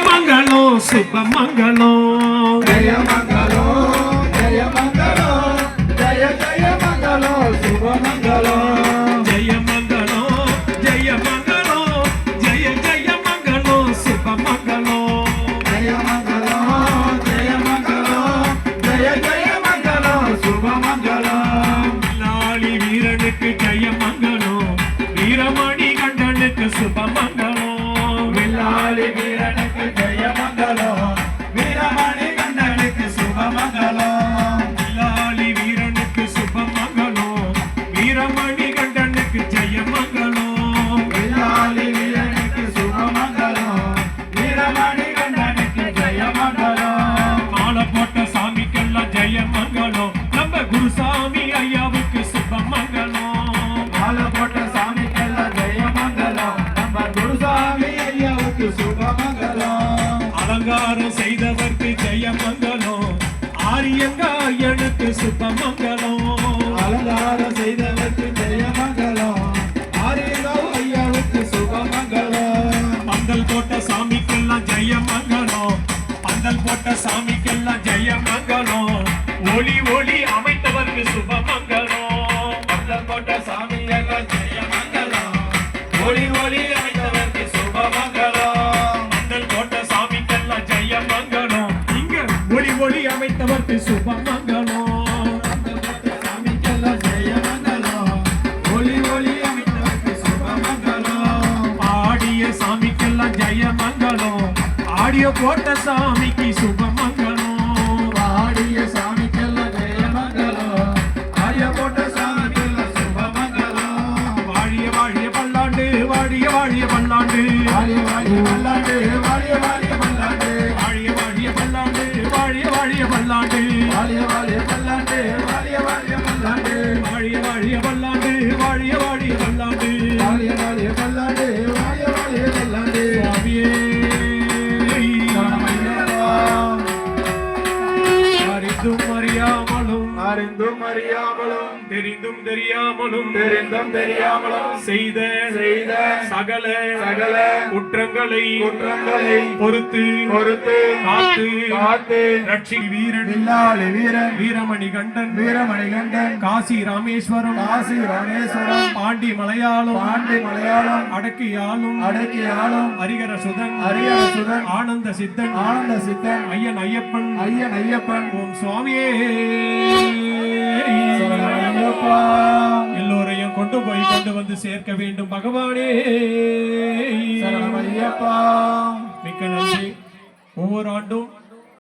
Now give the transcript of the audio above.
ஜெயமங்கலம் சுபமங்கலம் ஜெயமங்கலம் ஐயனுக்கு சுபமங்கலம் அலங்காரம் செய்தவருக்கு ஜெயமங்கலம். ஆரியகாவ் ஐயாவுக்கு சுபமங்கலம் பந்தல் போட்ட சாமிக்கெல்லாம் ஜெயமங்கலம். பந்தல் போட்ட சாமிக்கெல்லாம் ஜெயமங்கலம். ஒளி ஒளி அமைத்தவர்க்கு சுபமங்கலம் பந்தல் போட்ட சாமியெல்லாம் ஜெயமங்கலம். ஒளி ஒளி அமைத்தவருக்கு சுபமங்கலம் பந்தல் போட்ட சாமிக்கெல்லாம் ஜெயமங்கலம். இங்க ஒளி ஒளி அமைத்தவர்க்கு சுபமங்கலம் போட்ட சாமிக்கு சுபமங்கலம் பாடிய சாமிக்கெல்லாம் ஜெயமங்கலம் ஆரிய போட்ட சாமிக்கெல்லாம் சுபமங்கலம் வாழிய வாழிய பல்லாண்டு வாழிய வாழிய பல்லாண்டு. வாழிய வாழிய மல்லாண்டு வாழிய வாழிய மல்லாண்டு வாழிய வாழிய பல்லாண்டு வாழிய வாழிய பல்லாண்டு. வாழிய வாழிய மல்லாண்டு வாழிய அறிந்தும் அறியாமலும் தெரிந்தும் தெரியாமலும் தெரிந்தும் தெரியாமலும் செய்த செய்த சகல சகல குற்றங்களை குற்றங்களை பொறுத்து பொறுத்து காத்து காத்து ரட்சி வீரன் வில்லாளி வீரன் வீரமணி கண்டன் வீரமணிகண்டன் காசி ராமேஸ்வரம் காசி ராமேஸ்வரம் பாண்டி மலையாளம் பாண்டி மலையாளம் அடக்கியாலும் அடக்கி ஆளும் ஹரிகர சுதன் அரியர சுதன் ஆனந்த சித்தன் ஆனந்த சித்தன் ஐயன் ஐயப்பன் ஐயன் ஐயப்பன் ஓம் சுவாமியே வந்து சேர்க்க வேண்டும். பகவானே. மிக்க நன்றி. ஒவ்வொரு ஆண்டும்